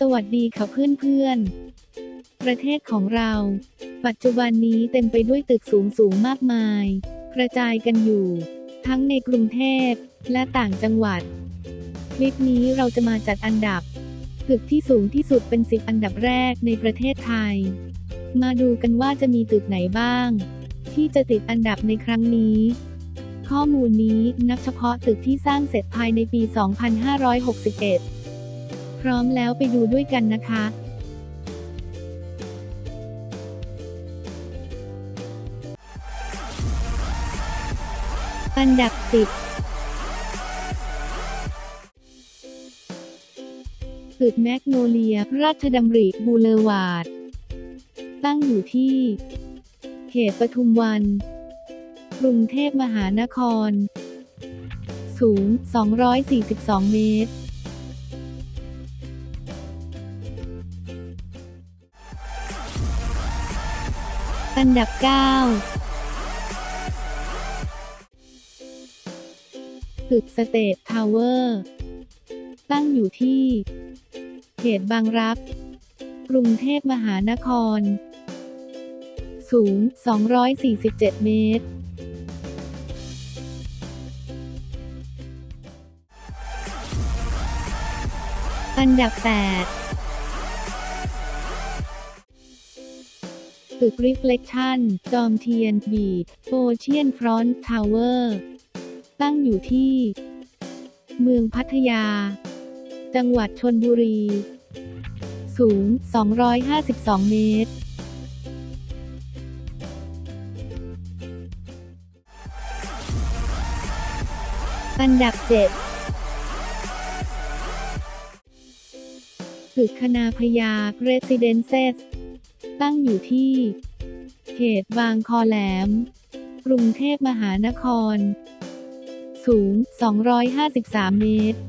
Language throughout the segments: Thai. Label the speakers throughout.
Speaker 1: สวัสดีค่ะเพื่อนๆ ประเทศของเรา ปัจจุบันนี้เต็มไปด้วยตึกสูงสูงๆมากมาย กระจายกันอยู่ ทั้งในกรุงเทพและต่างจังหวัด คลิปนี้เราจะมาจัดอันดับ ตึกที่สูงที่สุดเป็น 10 อันดับแรกในประเทศไทย มาดูกันว่าจะมีตึกไหนบ้าง ที่จะติดอันดับในครั้งนี้ข้อมูลนี้นับเฉพาะตึกที่สร้างเสร็จภายในปี 2561 พร้อมแล้วไปดูด้วยกันนะคะอันดับ 10ตึกแมกโนเลีย ราชดำริบูเลวาร์ดตั้งอยู่ที่ เขตปทุมวัน กรุงเทพมหานคร สูง 242 เมตร อันดับ 9 ตึกสเตททาวเวอร์ ตั้งอยู่ที่ เขตบางรักกรุงเทพมหานคร สูง 247 เมตร อันดับ 8 ตึก Reflection จอมเทียน บีดโอเชียนฟรอนต์ทาวเวอร์ ตั้งอยู่ที่ เมืองพัทยา จังหวัดชนบุรี สูง 252 เมตรอันดับ 7ตึกคณาพยา Residences ตั้งอยู่ที่ เขตบางคอแหลม กรุงเทพมหานคร สูง 253 เมตร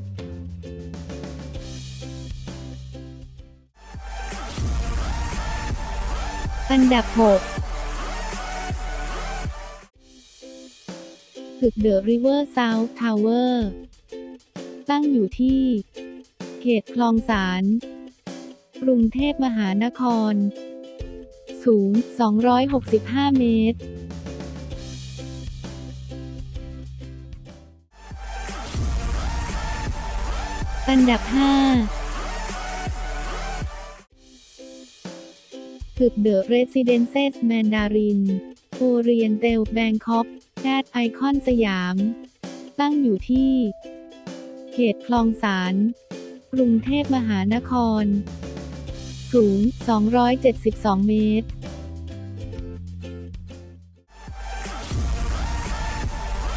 Speaker 1: อันดับ 6 ตึกเดอะริเวอร์ซาท์ทาวเวอร์ ตั้งอยู่ที่ เขตคลองสารกรุงเทพมหานคร สูง 265 เมตรอันดับ 5ตึกเดอะเรสซิเดนเซสแมนดาริน โอเรียนเตลแบงคอกแอดไอคอนสยาม ตั้งอยู่ที่ เขตคลองสาร กรุงเทพมหานคร สูง 272 เมตร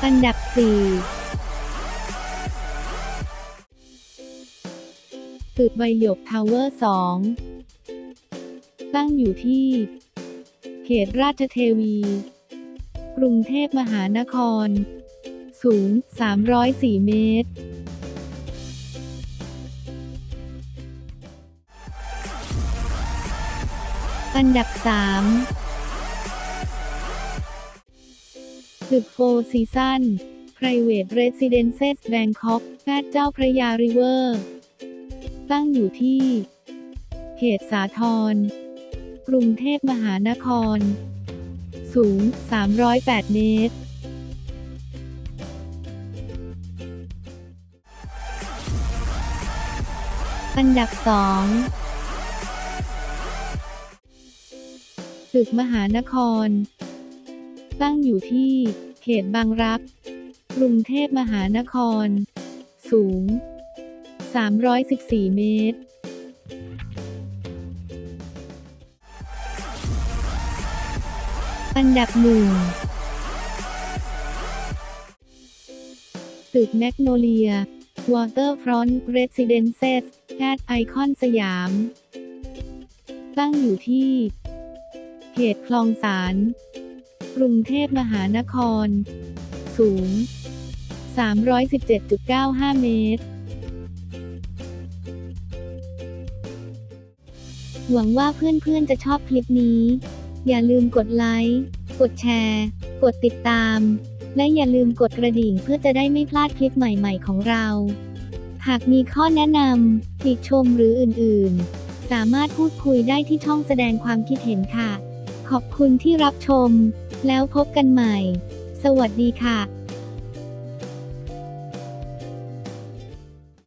Speaker 1: อันดับ 4 ตึกใบหยกทาวเวอร์ 2 ตั้งอยู่ที่ เขตราชเทวี กรุงเทพมหานคร สูง 304 เมตร อันดับ 3 ตึกโฟซีซัน Private Residences Bangkok แพทย์เจ้าพระยาริเวอร์ ตั้งอยู่ที่ เขตสาทร กรุงเทพมหานคร สูง 308 เมตรอันดับ 2 ตึกมหานคร ตั้งอยู่ที่ เขตบางรัก กรุงเทพมหานคร สูง 314 เมตรอันดับหนึ่งตึกแมกโนเลีย วอเตอร์ฟรอนต์เรสซิเดนเซสแอดไอคอนสยาม ตั้งอยู่ที่ ขตคลองสารกรุงเทพมหานคร สูง 317.95 เมตร หวังว่าเพื่อนๆจะชอบคลิปนี้ อย่าลืมกดไลค์ กดแชร์ กดติดตาม และอย่าลืมกดกระดิ่งเพื่อจะได้ไม่พลาดคลิปใหม่ๆของเราหหากมีข้อแนะนำติชมหรืออื่นๆ สามารถพูดคุยได้ที่ช่องแสดงความคิดเห็นค่ะ ขอบคุณที่รับชม แล้วพบกันใหม่ สวัสดีค่ะ